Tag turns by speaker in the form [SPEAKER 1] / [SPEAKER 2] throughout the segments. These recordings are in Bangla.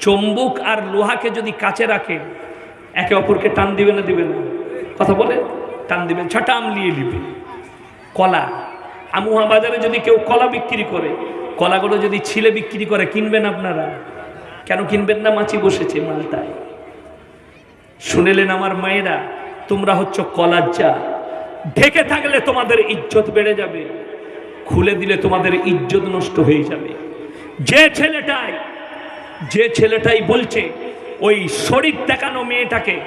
[SPEAKER 1] চম্বুক আর লোহাকে যদি কাছে রাখে, একে অপরকে টান দিবে না দিবে না। কথা বলে? টান দিবেন ছটা আমলিয়ে নিবে। কলা। আমুহা বাজারে যদি কেউ কলা বিক্রি করে, কলাগুলো যদি ছিলে বিক্রি করে, কিনবেন আপনারা? কেন কিনবেন না? মাছি বসেছে মালটায়। শুনেলেন আমার মায়েরা, তোমরা হচ্ছ কলার যা ঢেকে থাকলে তোমাদের ইজ্জত বেড়ে যাবে। খুলে দিলে তোমাদের ইজ্জত নষ্ট হয়ে যাবে। যে ছেলেটাই যে ছেলেটাই বলছে, ওই শরীর দেখানো মেয়েটাকে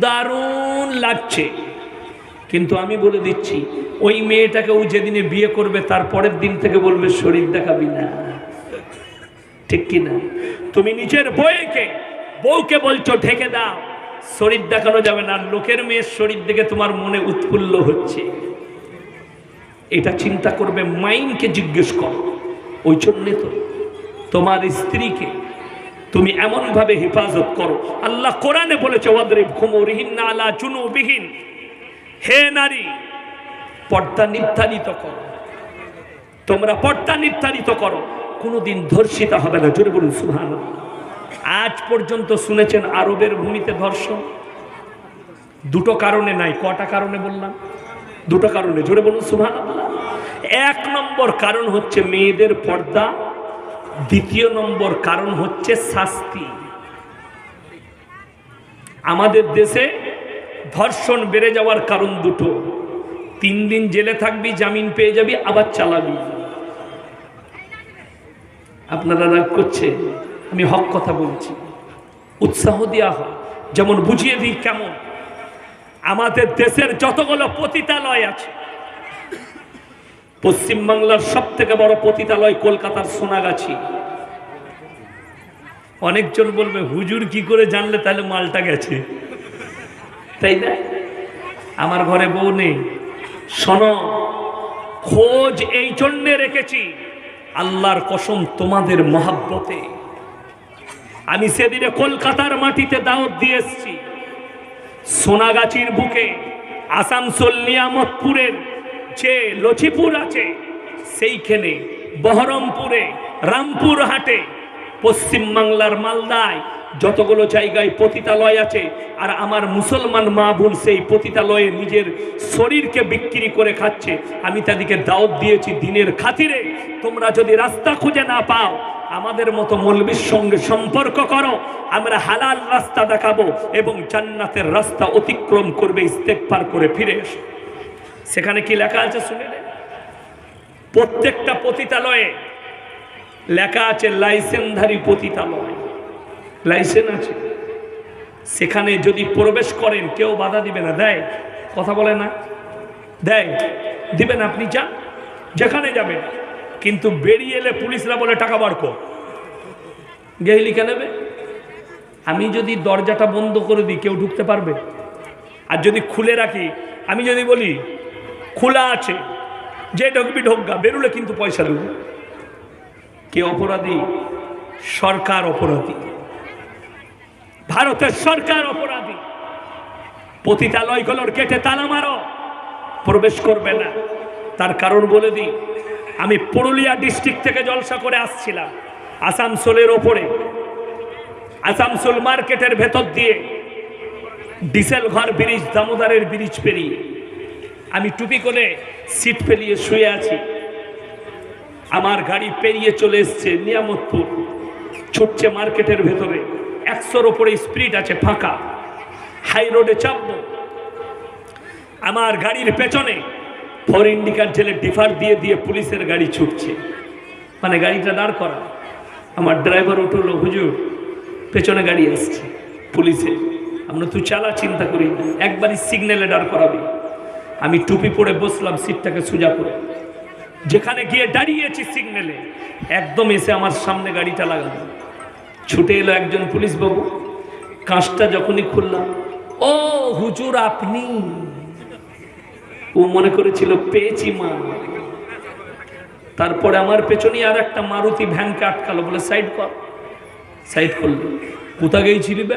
[SPEAKER 1] দারুণ লাগছে। কিন্তু আমি বলে দিচ্ছি, ওই মেয়েটাকে ও যেদিনে বিয়ে করবে, তার পরের দিন থেকে বলবে, শরীর দেখাবি না। ঠিক কি না? তুমি নিজের বউকে বউকে বলছো, ঢেকে দাও। শরীর দেখানো যাবে না। লোকের মেয়ের শরীর দেখে তোমার মনে উৎফুল্ল হচ্ছে। এটা চিন্তা করবে, মাইনকে জিজ্ঞেস করো। ওই জন্যে তো তোমার স্ত্রীকে তুমি এমনভাবে হেফাজত করো। আল্লাহ কোরআনে বলেছে, ওয়াদরিব খুমুরহিন আলা চুনুবিহীন হে নারী, পর্দা নির্ধারিত করো। তোমরা পর্দা নির্ধারিত করো। কোনোদিন ধর্ষিতা হবে না। জোরে বলুন সুহান আজ পর্যন্ত শুনেছেন আরবের ভূমিতে ধর্ষণ? দুটো কারণে নাই, কটা কারণে বললাম? দুটো কারণে। জোরে বলুন সুহান এক নম্বর কারণ হচ্ছে মেয়েদের পর্দা দ্বিতীয় নম্বর কারণ হচ্ছে শাস্তি। আমাদের দেশে ধর্ষণ বেড়ে যাওয়ার কারণ দুটো। তিন দিন জেলে থাকবি, জামিন পেয়ে যাবি, আবার চালাবি। আপনারা রাগ করছে, আমি হক কথা বলছি। উৎসাহ দেওয়া হয় যেমন বুঝিয়ে দিই কেমন। আমাদের দেশের যতগুলো পতিতালয় আছে পশ্চিমবাংলার সব থেকে বড় পতিতালয় কলকাতার সোনাগাছি। অনেকজন বলবে, হুজুর কি করে জানলে তাহলে মালটা গেছে? তাই না? আমার ঘরে বউ নেই। শোনো, খোঁজ এই জন্যে রেখেছি, আল্লাহর কসম তোমাদের মহাব্বতে। আমি সেদিনে কলকাতার মাটিতে দাওয়াত দিয়ে এসছি। সোনাগাছির বুকে, আসানসোল নিয়ামতপুরের যে লছিপুর আছে। সেইখানে বহরমপুরে, রামপুর হাটে পশ্চিমবাংলার মালদায় যতগুলো জায়গায় পতিতালয় আছে, আর আমার মুসলমান মা বোন সেই পতিতালয়ে নিজের শরীরকে বিক্রি করে খাচ্ছে। আমি তাদেরকে দাওয়াত দিয়েছি দিনের খাতিরে, তোমরা যদি রাস্তা খুঁজে না পাও, আমাদের মতো মৌলবীর সঙ্গে সম্পর্ক করো, আমরা হালাল রাস্তা দেখাবো এবং জান্নাতের রাস্তা অতিক্রম করবে, ইস্তেকবার করে ফিরে এসো। সেখানে কি লেখা আছে শুনে। প্রত্যেকটা পতিতালয়ে লেখা আছে লাইসেন্সধারী পতিতালয়। লাইসেন্স আছে। সেখানে যদি প্রবেশ করেন, কেউ বাধা দিবে না। দেয়, কথা বলে না। দেয়, দিবেন আপনি, যান। যেখানে যাবেন। কিন্তু বেরিয়ে এলে পুলিশরা বলে, টাকা বার কর। লিখে নেবে? আমি যদি দরজাটা বন্ধ করে দিই, কেউ ঢুকতে পারবে? আর যদি খুলে রাখি, আমি যদি বলি খোলা আছে। যে ঢুকবি ঢোকা বেরুলে কিন্তু পয়সা দেব। কে অপরাধী? সরকার অপরাধী। ভারতের সরকার অপরাধী। পতিতালয়গুলোর কেটে তালা মারো। প্রবেশ করবে না। তার কারণ বলে দিই, আমি পুরুলিয়া ডিস্ট্রিক্ট থেকে জলসা করে আসছিলাম, আসানসোলের ওপরে। আসানসোল মার্কেটের ভেতর দিয়ে ডিসেল ঘর ব্রিজ, দামোদারের ব্রিজ পেরিয়ে। আমি টুপি করে সিট ফেলিয়ে শুয়ে আছি। আমার গাড়ি পেরিয়ে চলে এসছে নিয়ামতপুর। ছুটছে মার্কেটের ভেতরে। একশোর ওপরে স্পিড আছে, ফাঁকা। হাই রোডে চাপবো। আমার গাড়ির পেছনে ফর ইন্ডিকার জেলে ডিফার দিয়ে দিয়ে পুলিশের গাড়ি ছুটছে। মানে গাড়িটা দাঁড় করা। আমার ড্রাইভার উঠল, হুজুর, পেছনে গাড়ি আসছে পুলিশে আমরা তুই চালা চিন্তা করি একবারই সিগন্যালে দাঁড় করাবি। আমি টুপি পরে বসলাম, সিটটাকে সোজা করে। যেখানে গিয়ে দাঁড়িয়েছি সিগন্যালে একদম এসে আমার সামনে গাড়িটা লাগালো। ছুটে এলো একজন পুলিশ বাবু কাঁচটা যখনই খুললাম, ও হুজুর আপনি? ও মনে করেছিল, পেয়েছি মা। তারপরে আমার পেছনে আর একটা মারুতি ভ্যানকে আটকালো বলে, সাইড কর। সাইড করল। কোথা গেছিলি বে?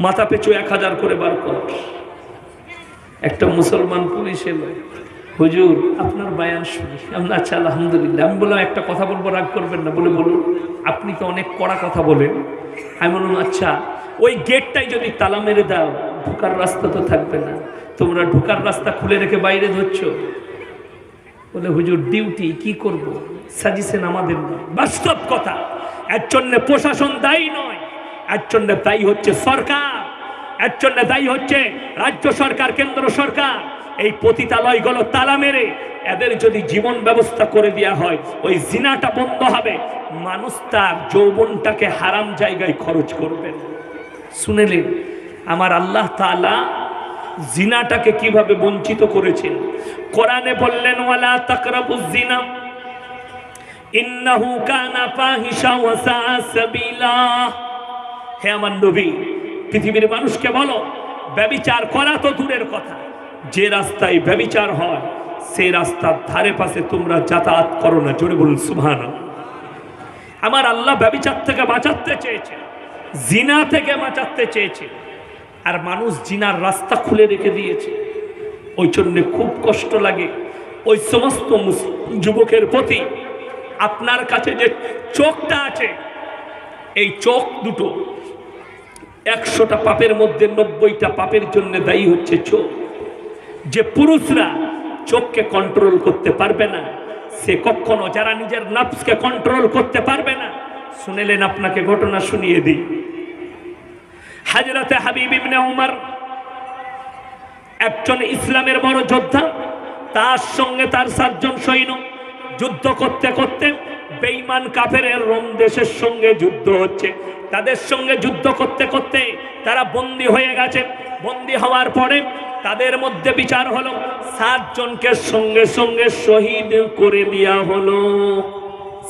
[SPEAKER 1] মাথা পেছু এক হাজার করে বার কর। একটা মুসলমান পুলিশ এলো। হুজুর, আপনার বায়ান শুনি। আমি আচ্ছা আলহামদুলিল্লাহ। আমি বললাম, একটা কথা বলব, রাগ করবেন না। বলে, বলুন, আপনি তো অনেক কড়া কথা বলেন? আমি বললাম আচ্ছা ওই গেটটাই যদি তালা মেরে দাও, ঢোকার রাস্তা তো থাকবে না। তোমরা ঢোকার রাস্তা খুলে রেখে বাইরে ধরছ। বলে, হুজুর, ডিউটি কি করব? সাজিছেন আমাদের নয়। বাস্তব কথা। এর জন্য প্রশাসন দায়ী নয়। এর দায়ী হচ্ছে সরকার, এর দায়ী হচ্ছে রাজ্য সরকার, কেন্দ্র সরকার। এই পতিতালয়গুলো তালা মেরে এদের যদি জীবন ব্যবস্থা করে দেওয়া হয়, ওই জিনাটা বন্ধ হবে। মানুষ তার যৌবনটাকে হারাম জায়গায় খরচ করবেন শুনেলেন আমার আল্লাহ তাআলা জিনাটাকে কীভাবে বঞ্চিত করেছেন? কোরআনে বললেন, ওয়ালা তাকরাবুজ জিনা ইন্নাহু কানা ফাহিশা ওয়া সাবিলা। হে আমার নবী, পৃথিবীর মানুষকে বলো, ব্যবিচার করা তো দূরের কথা। যে রাস্তায় ব্যবিচার হয় সেই রাস্তার ধারে পাশে তোমরা যাতায়াত করো না। জোরে বলুন, সুবহানাল্লাহ। আমার আল্লাহ ব্যবিচার থেকে বাঁচাতে চেয়েছে, জিনা থেকে বাঁচাতে চেয়েছে, আর মানুষ জিনার রাস্তা খুলে রেখে দিয়েছে। ওই জন্য খুব কষ্ট লাগে ওই সমস্ত মুস- যুবকের প্রতি। আপনার কাছে যে চোখটা আছে, এই চোখ দুটো একশোটা পাপের মধ্যে নব্বইটা পাপের জন্য দায়ী হচ্ছে চোখ যে পুরুষরা চোখকে কন্ট্রোল করতে পারবে না, সে কখনো যারা নিজের নফসকে কন্ট্রোল করতে পারবে না, শুনেলেন আপনাকে ঘটনা শুনিয়ে দিই। হাজরাতে হাবিব ইবনে উমর একজন ইসলামের বড় যোদ্ধা, তার সঙ্গে তার সাতজন সৈন্য যুদ্ধ করতে করতে বেঈমান কাফেরের রোম দেশের সঙ্গে যুদ্ধ হচ্ছে। তাদের সঙ্গে যুদ্ধ করতে করতে তারা বন্দী হয়ে গেছে। বন্দী হওয়ার পরে তাদের মধ্যে বিচার হলো, সাতজনকে সঙ্গে সঙ্গে শহীদ করে দেওয়া হলো।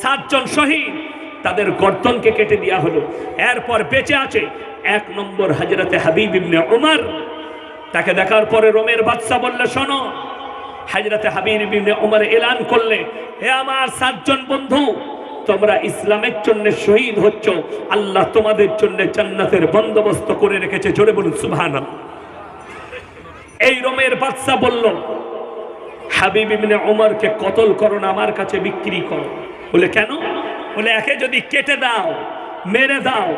[SPEAKER 1] সাতজন শহীদ, তাদের গর্দনকে কেটে দেওয়া হলো। এরপর বেঁচে আছে এক নম্বর হাজরতে হাবিব ইবনে ওমর তাকে দেখার পরে রোমের বাদশা বললে, শোনো, হাজরতে হাবিব ইবনে উমর এলান করলে, হে আমার সাতজন বন্ধু তোমরা ইসলামের জন্য শহীদ হচ্ছ, আল্লাহ তোমাদের জন্য জান্নাতের বন্দোবস্ত করে রেখেছে। জোরে বলুন, সুবহানাল্লাহ। এই রোমের বাদশা বলল, হাবিব ইবনে উমরকে কতল করো না, আমার কাছে বিক্রি করো। বলে, কেন? বলে, একে যদি কেটে দাও, মেরে দাও,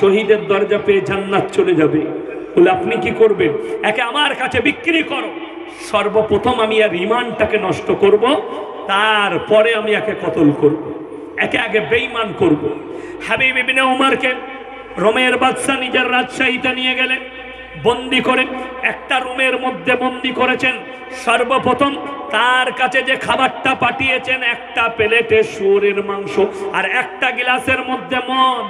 [SPEAKER 1] শহীদের দরজা পেয়ে জান্নাত চলে যাবে। বলে, আপনি কি করবেন? একে আমার কাছে বিক্রি করো। সর্বপ্রথম আমি আর ইমানটাকে নষ্ট করব, তারপরে আমি একে কতল করব। একে আগে বেইমান করব। হাবিব ইবনে উমরকে রোমের বাদশাহ নিজের রাজশাহীতে নিয়ে গেলেন বন্দি করে একটা রুমের মধ্যে বন্দি করেছেন। সর্বপ্রথম তার কাছে যে খাবারটা পাঠিয়েছেন, একটা প্লেটে শুয়োরের মাংস আর একটা গ্লাসের মধ্যে মদ।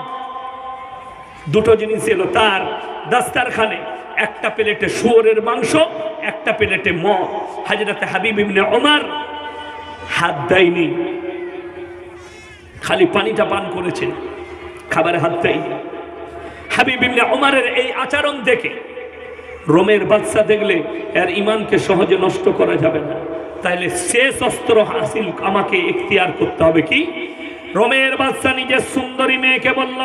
[SPEAKER 1] দুটো জিনিস এলো তার দাস্তারখানে, একটা প্লেটে শুয়োরের মাংস, একটা প্লেটে মদ। হাজরতে হাবিব ইবনে ওমর হাত দেয়নি। খালি পানিটা পান করেছেন। খাবারে হাত দেয়নি হাবিব ইবনে ওমরের এই আচরণ দেখে রোমের বাদশা দেখলে এর ইমানকে সহজে নষ্ট করা যাবে না। তাইলে শেষ অস্ত্র হাসিল আমাকে এখতিয়ার করতে হবে কি? রোমের বাদশা নিজের সুন্দরী মেয়েকে বলল,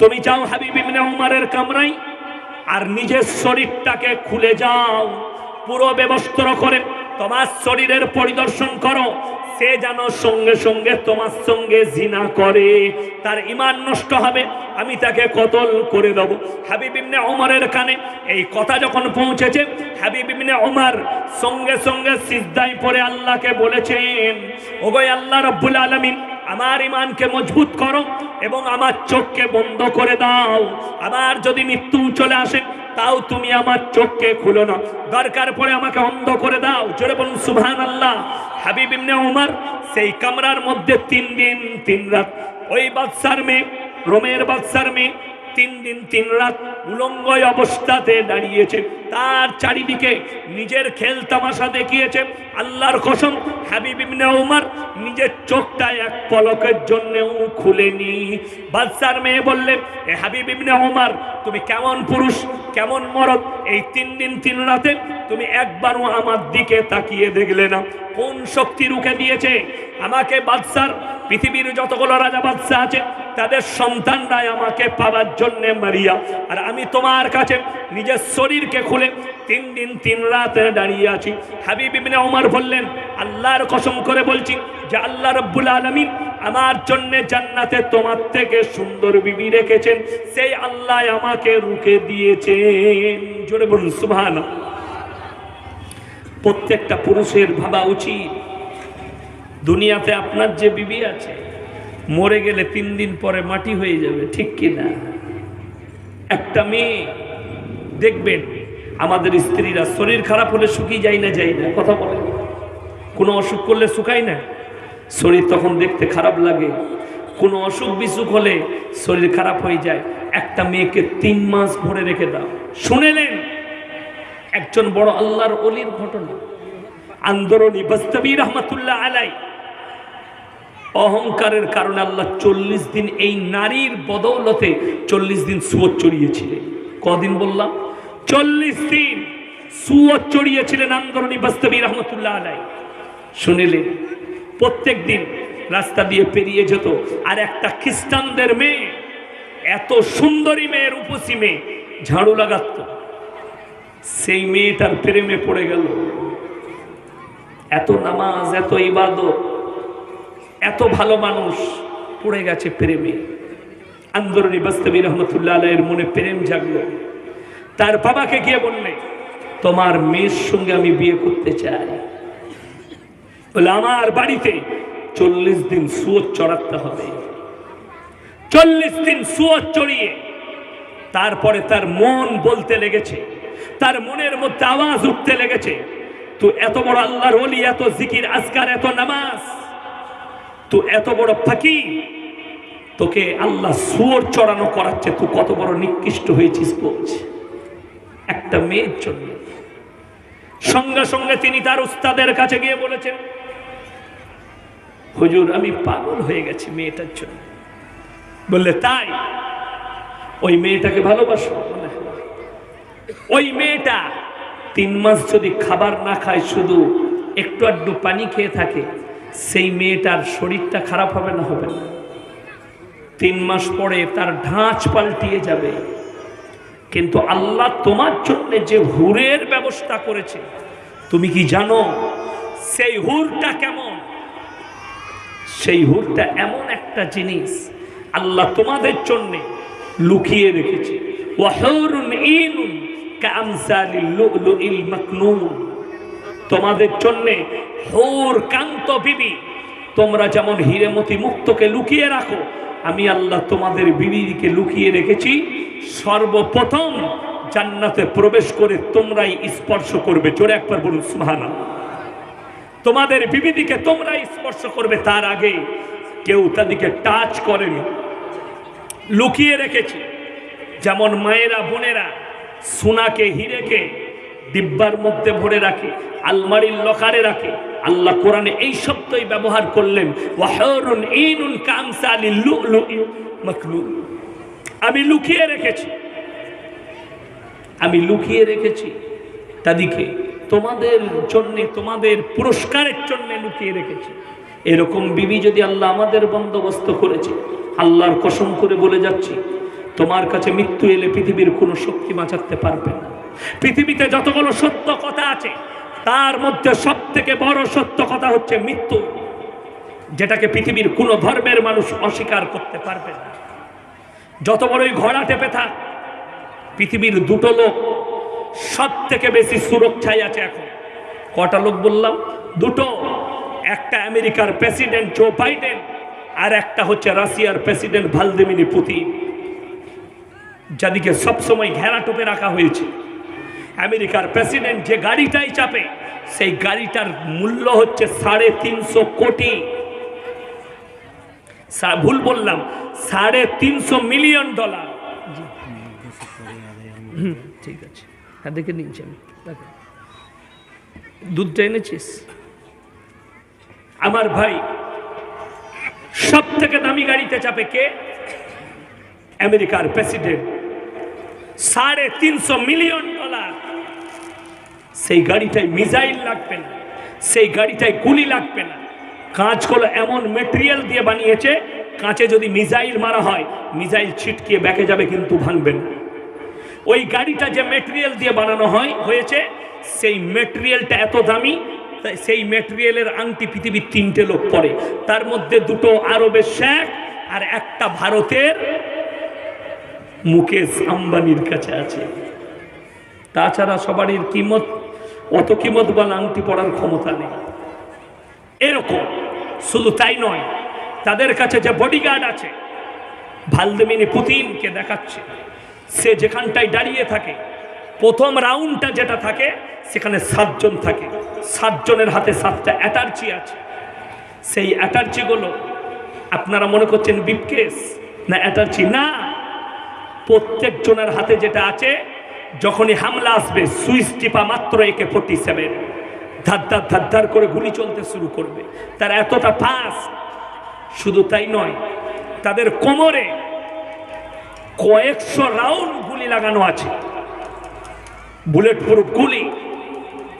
[SPEAKER 1] তুমি যাও হাবিব ইবনে উমারের কামরাই আর নিজের শরীরটাকে খুলে যাও। পুরো ব্যবস্ত্র করে, তোমার শরীরের পরিদর্শন করো। সে যেন সঙ্গে সঙ্গে তোমার সঙ্গে জিনা করে, তার ইমান নষ্ট হবে, আমি তাকে কতল করে দেবো। হাবিব ইবনে ওমরের কানে এই কথা যখন পৌঁছেছে হাবিবিমনে ইবনে ওমর সঙ্গে সঙ্গে সিদ্ধাই পরে আল্লাহকে বলেছেন, ওগো আল্লাহ রব্বুল আলামিন আমার ইমানকে মজবুত করো এবং আমার চোখকে বন্ধ করে দাও। আমার যদি মৃত্যু চলে আসে, তাও তুমি আমার চোখকে খুলো না। দরকার পড়ে আমাকে অন্ধ করে দাও। জোরে বলুন সুভান আল্লাহ হাবিব ইবনে সেই কামরার মধ্যে তিন দিন, তিন রাত। ওই বাদশার মেয়ে, রোমের বাদশার মেয়ে তিন দিন, তিন রাত উলঙ্গ অবস্থাতে দাঁড়িয়েছে। তার চারিদিকে নিজের খেল তামাশা দেখিয়েছে। আল্লাহর কসম, হাবিব উমর নিজের চোখটা এক পলকের জন্যও খুলেনি। বাদশার মেয়ে বললেন এ হাবিব উমর, তুমি কেমন পুরুষ, কেমন মরদ? এই তিন দিন, তিন রাতে তুমি একবারও আমার দিকে তাকিয়ে দেখলে না। কোন শক্তি রুখে দিয়েছে? আমাকে বাদশার পৃথিবীর যতগুলো রাজা বাদশা আছে তাদের সন্তানরাই আমাকে পাওয়ার জন্য মারিয়া। আর আমি তোমার কাছে নিজের শরীরকে খুলে তিন দিন, তিন রাত দাঁড়িয়ে আছি। হাবিব ইবনে ওমর বললেন, আল্লাহর কসম করে বলছি যে আল্লাহ রব্বুল আলামিন আমার জন্য জান্নাতে তোমার থেকে সুন্দর বিবি রেখেছেন। সেই আল্লাহ আমাকে রুখে দিয়েছেন। জোরে বলুন, সুবহানাল্লাহ। প্রত্যেকটা পুরুষের ভাবা উচিত। দুনিয়াতে আপনার যে বিবি আছে মরে গেলে তিন দিন পরে মাটি হয়ে যাবে, ঠিক কি না একটা মেয়ে, দেখবেন, আমাদের স্ত্রীরা শরীর খারাপ হলে শুকিয়ে যায় না যায় না, কথা বলে। কোনো অসুখ করলে শুকায় না। শরীর তখন দেখতে খারাপ লাগে। কোনো অসুখ বিসুখ হলে শরীর খারাপ হয়ে যায়। একটা মেয়েকে তিন মাস ভরে রেখে দাও। শুনেলেন? একজন বড় আল্লাহর অলির ঘটনা। আন্দোলনী বস্তবী রহমতুল্লাহ আলাই অহংকারের কারণে আল্লাহ চল্লিশ দিন এই নারীর বদৌলতে চল্লিশ দিন সুয়োর চড়িয়েছিলেন। কদিন বললাম? চল্লিশ দিন সুয়োর চড়িয়েছিলেন আন্দোলনী বস্তবী রহমতুল্লাহ আলাই। শুনিলেন? প্রত্যেক দিন রাস্তা দিয়ে পেরিয়ে যেত। আর একটা খ্রিস্টানদের মেয়ে, এত সুন্দরী মেয়ের উপসী মেয়ে, ঝাড়ু লাগাত। সেই মেয়েটার প্রেমে পড়ে গেল। এত নামাজ, এত ইবাদত এত ভালো মানুষ পড়ে গেছে প্রেমে। আন্দোলনী বাস্তবী রহমতুল্লাহ মনে প্রেম জাগলো। তার বাবাকে গিয়ে বললে, তোমার মেয়ের সঙ্গে আমি বিয়ে করতে চাই। বলে, আমার বাড়িতে চল্লিশ দিন সুয়োর চড়াতে হবে। চল্লিশ দিন সুয়োর চড়িয়ে তারপরে তার মন বলতে লেগেছে, তার মনের মধ্যে আওয়াজ উঠতে লেগেছে তো এত বড় আল্লাহর ওলি, এত জিকির, আজকার, এত নামাজ তো এত বড় ফাঁকি তোকে আল্লাহ সুয়োর চড়ানো করাচ্ছে তুই কত বড় নিকৃষ্ট হয়েছিস বলছে। একটা মেয়ের জন্য। সঙ্গে সঙ্গে তিনি তার উস্তাদের কাছে গিয়ে বলেছেন হুজুর আমি পাগল হয়ে গেছি মেয়েটার জন্য। বললে তাই? ওই মেয়েটাকে ভালোবাসো? বলে, ওই মেয়েটা তিন মাস যদি খাবার না খায় শুধু একটু আধটু পানি খেয়ে থাকে সেই মেয়েটার শরীরটা খারাপ হবে না হবে না। তিন মাস পরে তার ঢাঁচ পাল্টিয়ে যাবে। কিন্তু আল্লাহ তোমার জন্য যে হুরের ব্যবস্থা করেছে, তুমি কি জানো সেই হুরটা কেমন? সেই হুরটা এমন একটা জিনিস আল্লাহ তোমাদের জন্য লুকিয়ে রেখেছে। ওয়াহুরুন ইনুন কামসালিল মাকনুন। তোমাদের জন্য হোর কান্ত বিবি, তোমরা যেমন হিরেমতি মুক্তকে লুকিয়ে রাখো, আমি আল্লাহ তোমাদের বিবিকে লুকিয়ে রেখেছি। সর্বপ্রথম জান্নাতে প্রবেশ করে তোমরাই স্পর্শ করবে। জোরে একবার বলুন সুহানা তোমাদের বিবিদিকে তোমরাই স্পর্শ করবে, তার আগে কেউ তাদেরকে টাচ করেনি। লুকিয়ে রেখেছি। যেমন মায়েরা, বোনেরা, সোনাকে, হিরেকে ডিব্বার মধ্যে ভরে রাখে, আলমারির লকারে রাখে। আল্লাহ কোরআনে এই শব্দই ব্যবহার করলেন মাকলুল। আমি লুকিয়ে রেখেছি। আমি লুকিয়ে রেখেছি। তাদিকে তোমাদের জন্য, তোমাদের পুরস্কারের জন্য লুকিয়ে রেখেছি। এরকম বিবি যদি আল্লাহ আমাদের বন্দোবস্ত করেছে, আল্লাহর কসম করে বলে যাচ্ছি, তোমার কাছে মৃত্যু এলে পৃথিবীর কোনো শক্তি বাঁচাতে পারবে না। পৃথিবীতে যতগুলো সত্য কথা আছে, তার মধ্যে সব থেকে বড় সত্য কথা হচ্ছে মৃত্যু, যেটাকে পৃথিবীর কোনো ধর্মের মানুষ অস্বীকার করতে পারবে না। যত বড়ই ঘোড়া টেপে থাক, পৃথিবীর দুটো লোক সব থেকে বেশি সুরক্ষায় আছে এখন। কটা লোক বললাম? দুটো। একটা আমেরিকার প্রেসিডেন্ট জো বাইডেন, আর একটা হচ্ছে রাশিয়ার প্রেসিডেন্ট ভালদিমিনি পুতিন, যাদিকে সবসময় ঘেরা টোপে রাখা হয়েছে। আমেরিকার প্রেসিডেন্ট যে গাড়িটাই চাপে সেই গাড়িটার মূল্য হচ্ছে সাড়ে তিনশো কোটি। ভুল বললাম সাড়ে তিনশো মিলিয়ন ডলার। ঠিক আছে। হ্যাঁ দেখে নিচ্ছি আমি। দেখো। দুধটা এনেছিস? আমার ভাই সব থেকে দামি গাড়িতে চাপে কে? আমেরিকার প্রেসিডেন্ট। সাড়ে তিনশো মিলিয়ন ডলার সেই গাড়িটায় মিসাইল লাগবে না, সেই গাড়িটায় গুলি লাগবে না। কাঁচগুলো এমন মেটেরিয়াল দিয়ে বানিয়েছে, কাঁচে যদি মিসাইল মারা হয়, মিসাইল ছিটকে ব্যাকে যাবে কিন্তু ভাঙবে না। ওই গাড়িটা যে মেটেরিয়াল দিয়ে বানানো হয়, হয়েছে, সেই মেটেরিয়ালটা এত দামি সেই মেটেরিয়ালের আংটি পৃথিবীর তিনটে লোক পরে। তার মধ্যে দুটো আরবের শেখ আর একটা ভারতের মুকেশ আম্বানির কাছে আছে। তাছাড়া সবারই কিমত, অত কিমত বলা আংটি পড়ার ক্ষমতা নেই। এরকম, শুধু তাই নয়, তাদের কাছে যে বডিগার্ড আছে, ভালদিমিনি পুতিনকে দেখাচ্ছে। সে যেখানটায় দাঁড়িয়ে থাকে, প্রথম রাউন্ডটা যেটা থাকে, সেখানে সাতজন থাকে। সাতজনের হাতে সাতটা অ্যাটার্জি আছে। সেই অ্যাটার্জিগুলো আপনারা মনে করছেন বিপকেস না অ্যাটার্জি না, প্রত্যেকজনের হাতে যেটা আছে যখনই হামলা আসবে, সুইচ টিপা মাত্র একে ফোর্টি সেভেন ধার ধার করে গুলি চলতে শুরু করবে। তার এতটা ফাঁস শুধু তাই নয়, তাদের কোমরে কয়েকশো রাউন্ড গুলি লাগানো আছে। বুলেট প্রুফ গুলি,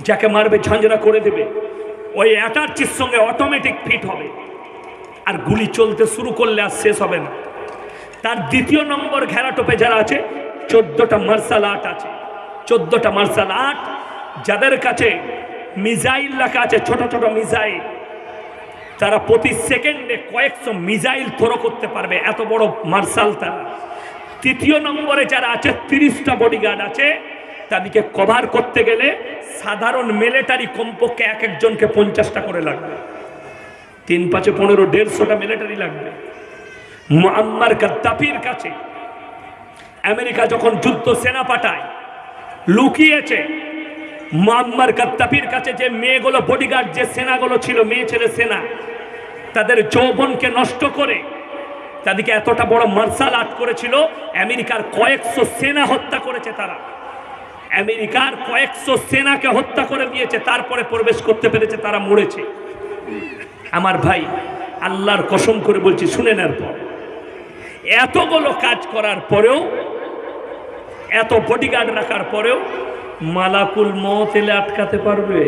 [SPEAKER 1] যাকে মারবে, ঝাঁঝরা করে দেবে। ওই অ্যাটার্চির সঙ্গে অটোমেটিক ফিট হবে। আর গুলি চলতে শুরু করলে আর শেষ হবে না। তার দ্বিতীয় নম্বর ঘেরাটোপে যারা আছে চোদ্দটা মার্শাল আর্ট আছে। চোদ্দটা মার্শাল আর্ট। যাদের কাছে মিজাইল রাখা আছে, ছোট ছোট মিজাইল তারা প্রতি সেকেন্ডে কয়েকশো মিজাইল থ্রো করতে পারবে, এত বড় মার্শাল তারা। তৃতীয় নম্বরে যারা আছে, তিরিশটা বডিগার্ড আছে, তাদেরকে কভার করতে গেলে সাধারণ মিলিটারি কমপক্ষে এক একজনকে পঞ্চাশটা করে লাগবে। তিন পাঁচে পনেরো, দেড়শোটা মিলিটারি লাগবে। মুআম্মার গাদ্দাফির কাছে আমেরিকা যখন যুদ্ধ সেনা পাঠায়, লুকিয়েছে মাম্মার গাদ্দাফির কাছে যে মেয়েগুলো বডিগার্ড যে সেনাগুলো ছিল, মেয়ে ছেলে সেনা, তাদের যৌবনকে নষ্ট করে তাদেরকে এতটা বড় মার্শাল আর্ট করেছিল, আমেরিকার কয়েকশো সেনা হত্যা করেছে তারা। আমেরিকার কয়েকশো সেনাকে হত্যা করে দিয়েছে, তারপরে প্রবেশ করতে পেরেছে, তারা মরেছে। আমার ভাই, আল্লাহর কসম করে বলছি, শুনে নেওয়ার পর এতগুলো কাজ করার পরেও এত বডিগার্ড রাখার পরেও মালাকুল মত এলে আটকাতে পারবে।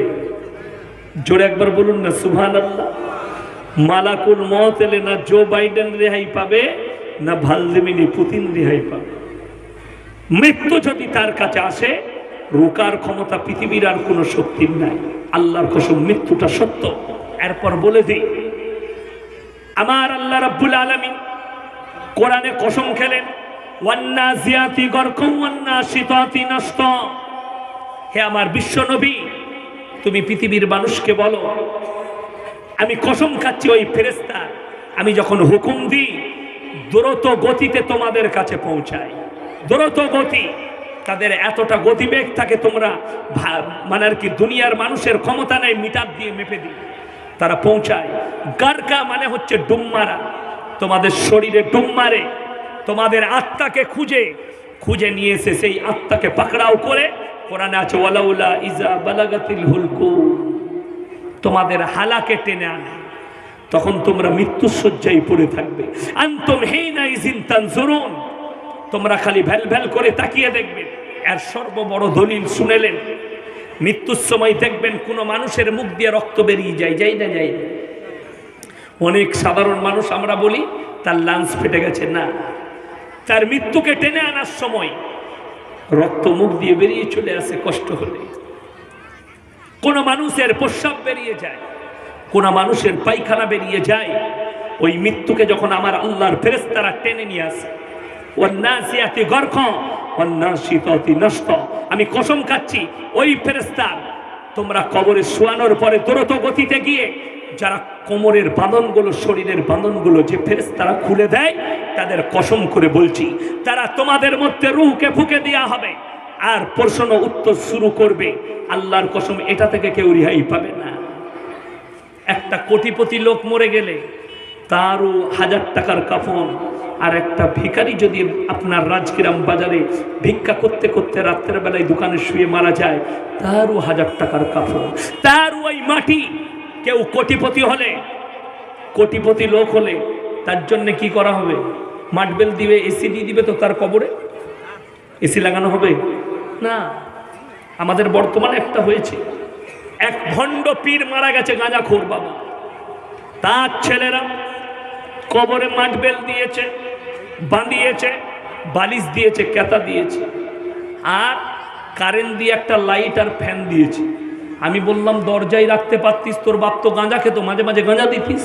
[SPEAKER 1] জোরে একবার বলুন না সুভান আল্লাহ মালাকুল মত এলে না জো বাইডেন রেহাই পাবে, না ভালদিমিনি পুতিন রেহাই পাবে। মৃত্যু যদি তার কাছে আসে, রোকার ক্ষমতা পৃথিবীর আর কোনো শক্তির নাই। আল্লাহর কসম, মৃত্যুটা সত্য। এরপর বলে দিই, আমার আল্লাহ রাব্বুল আলামিন কোরআনে কসম খেলেন ওয়ান্নাজিয়াতি গরকম ওয়ান্নাশিতাতি নষ্ট। হে আমার বিশ্ব নবী, তুমি পৃথিবীর মানুষকে বলো, আমি কসম খাচ্ছি ওই ফেরেস্তা আমি যখন হুকুম দিই, দ্রুত গতিতে তোমাদের কাছে পৌঁছাই। দ্রুত গতি, তাদের এতটা গতিবেগ থাকে তোমরা মানে আর কি দুনিয়ার মানুষের ক্ষমতা নেই, মিটার দিয়ে মেপে দিই। তারা পৌঁছায়। গারকা মানে হচ্ছে ডুম মারা তোমাদের শরীরে ডুম মারে তোমাদের আত্মাকে খুঁজে খুঁজে নিয়ে এসে সেই আত্মাকে পাকড়াও করে, কোরআনে আছে, ওয়ালাউলা ইজা বালাগাতিল হুলকু। তোমাদের হালাকে টেনে আনে। তখন তোমরা মৃত্যুসজ্জায় পড়ে থাকবে। আন্তম হেইনা তোমরা খালি ভ্যাল ভ্যাল করে তাকিয়ে দেখবে। এর সর্ববড় দলিল শুনেলেন। মৃত্যুর সময় দেখবেন কোনো মানুষের মুখ দিয়ে রক্ত বেরিয়ে যায় যাই না যাই না। অনেক সাধারণ মানুষ আমরা বলি, তার লাঞ্চ ফেটে গেছে। না তার মৃত্যুকে টেনে আনার সময় রক্ত মুখ দিয়ে বেরিয়ে চলে আসে, কষ্ট হলে। কোন মানুষের প্রস্রাব বেরিয়ে যায়, কোন মানুষের পায়খানা বেরিয়ে যায়। ওই মৃত্যুকে যখন আমার আল্লাহর ফেরেস্তারা টেনে নিয়ে আসে গর্খ নষ্ট। আমি কসম খাচ্ছি, ওই ফেরেস্তার তোমরা কবরে শোয়ানোর পরে দ্রুত গতিতে গিয়ে যারা কোমরের বাঁধনগুলো, শরীরের বাঁধনগুলো যে ফেরেস তারা খুলে দেয়, তাদের কসম করে বলছি, তারা তোমাদের মধ্যে রুহকে ফুকে দেওয়া হবে। আর প্রশ্ন উত্তর শুরু করবে, আল্লাহর কসম, এটা থেকে কেউ রিহাই পাবে না। একটা কোটিপতি লোক মরে গেলে, তারও হাজার টাকার কাফন, আর একটা ভিখারি যদি আপনার রাজকিরাম বাজারে ভিক্ষা করতে করতে রাত্রের বেলায় দোকানে শুয়ে মারা যায়, তারও হাজার টাকার কাফন, তারও ওই মাটি কেউ কোটিপতি হলে, কোটিপতি লোক হলে তার জন্য কি করা হবে? মাটবেল দিবে এসি দিয়ে দিবে তো তার কবরে? এসি লাগানো হবে? না। আমাদের বর্তমানে একটা হয়েছে। এক ভণ্ড পীর মারা গেছে গাঁজা খোর বাবা। তার ছেলেরা কবরে মাঠবেল দিয়েছে, বাঁধিয়েছে, বালিশ দিয়েছে, কেতা দিয়েছে। আর কারেন্ট দিয়ে একটা লাইট আর ফ্যান দিয়েছে। আমি বললাম, দরজায় রাখতে পারতিস তোর বাপ তো গাঁজা খেতো মাঝে মাঝে গাঁজা দিতিস।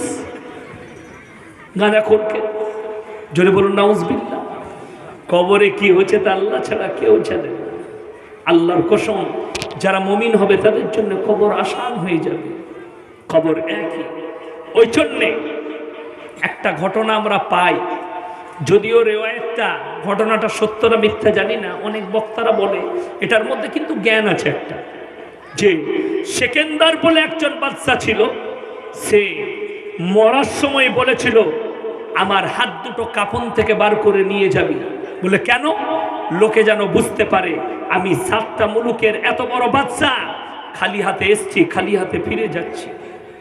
[SPEAKER 1] গাঁজা খোরকে। জোরে বলুন নাউজবিল্লা কবরে কি হয়েছে তা আল্লাহ ছাড়া কেউ জানে আল্লাহর কসম, যারা মমিন হবে তাদের জন্য কবর আসান হয়ে যাবে। কবর একই। ওই জন্যে একটা ঘটনা আমরা পাই। যদিও রেওয়ায়তটা, ঘটনাটা সত্য না মিথ্যা জানি না, অনেক বক্তারা বলে, এটার মধ্যে কিন্তু জ্ঞান আছে একটা। যে সেকেন্দার বলে একজন বাচ্চা ছিল, সে মরার সময় বলেছিল, আমার হাত দুটো কাপন থেকে বার করে নিয়ে যাবি। বলে, কেন? লোকে যেন বুঝতে পারে, আমি সাতটা মুলুকের এত বড় বাচ্চা খালি হাতে এসছি, খালি হাতে ফিরে যাচ্ছি।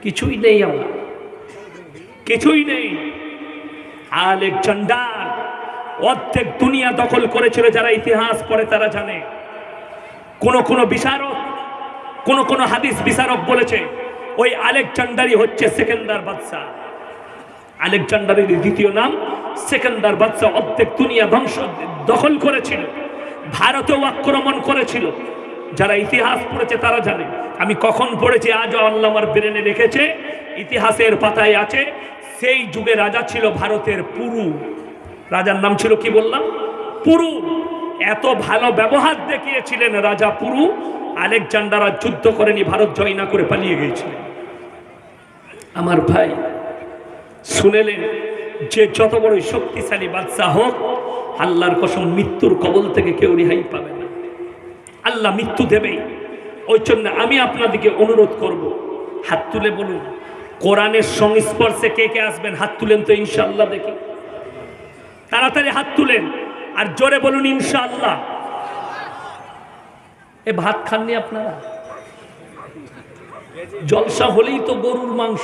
[SPEAKER 1] কিছুই নেই আমার। কিছুই নেই। আলেকজান্ডার অর্ধেক দুনিয়া দখল করেছিল, যারা ইতিহাস পড়ে তারা জানে। কোন কোন বিশারক কোন কোন হাদিস বিচারক বলেছে, ওই আলেকজান্ডারই হচ্ছে সেকেন্ডার বাদশাহ। আলেকজান্ডারের দ্বিতীয় নাম সেকেন্ডার বাদশাহ অর্ধেক দুনিয়া ধ্বংস দখল করেছিল, ভারতেও আক্রমণ করেছিল। যারা ইতিহাস পড়েছে তারা জানে। আমি কখন পড়েছি, আজও আল্লাহ আমার ব্রেনে রেখেছে, ইতিহাসের পাতায় আছে, সেই যুগে রাজা ছিল ভারতের পুরু। রাজার নাম ছিল কি বললাম? পুরু। এত ভালো ব্যবহার দেখিয়েছিলেন রাজা পুরু আলেকজান্ডার আর যুদ্ধ করেনি, ভারত জয় না করে পালিয়ে গিয়েছিলেন আমার ভাই, শুনেলেন যে যত বড় শক্তিশালী বাদশাহ হোক, আল্লাহর কসম মৃত্যুর কবল থেকে কেউ রেহাই পাবে না। আল্লাহ মৃত্যু দেবেই ওই জন্য আমি আপনাদেরকে অনুরোধ করব, হাত তুলে বলুন, কোরআনের সংস্পর্শে কে কে আসবেন? হাত তুলেন তো ইনশাআল্লাহ দেখি। তাড়াতাড়ি হাত তুলেন, আর জোরে বলুন ইনশাআল্লাহ। এ ভাত খাননি আপনারা? জলসা হলেই তো গরুর মাংস।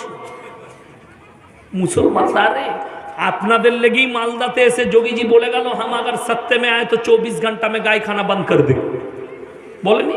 [SPEAKER 1] মুসলমান রে আপনাদের লেগেই মালদাতে এসে যোগীজি বলে গেল হাম আগার সত্যে মে আয় তো চব্বিশ ঘণ্টা মে গায়ে খানা বন্ধ কর দে। বলেনি?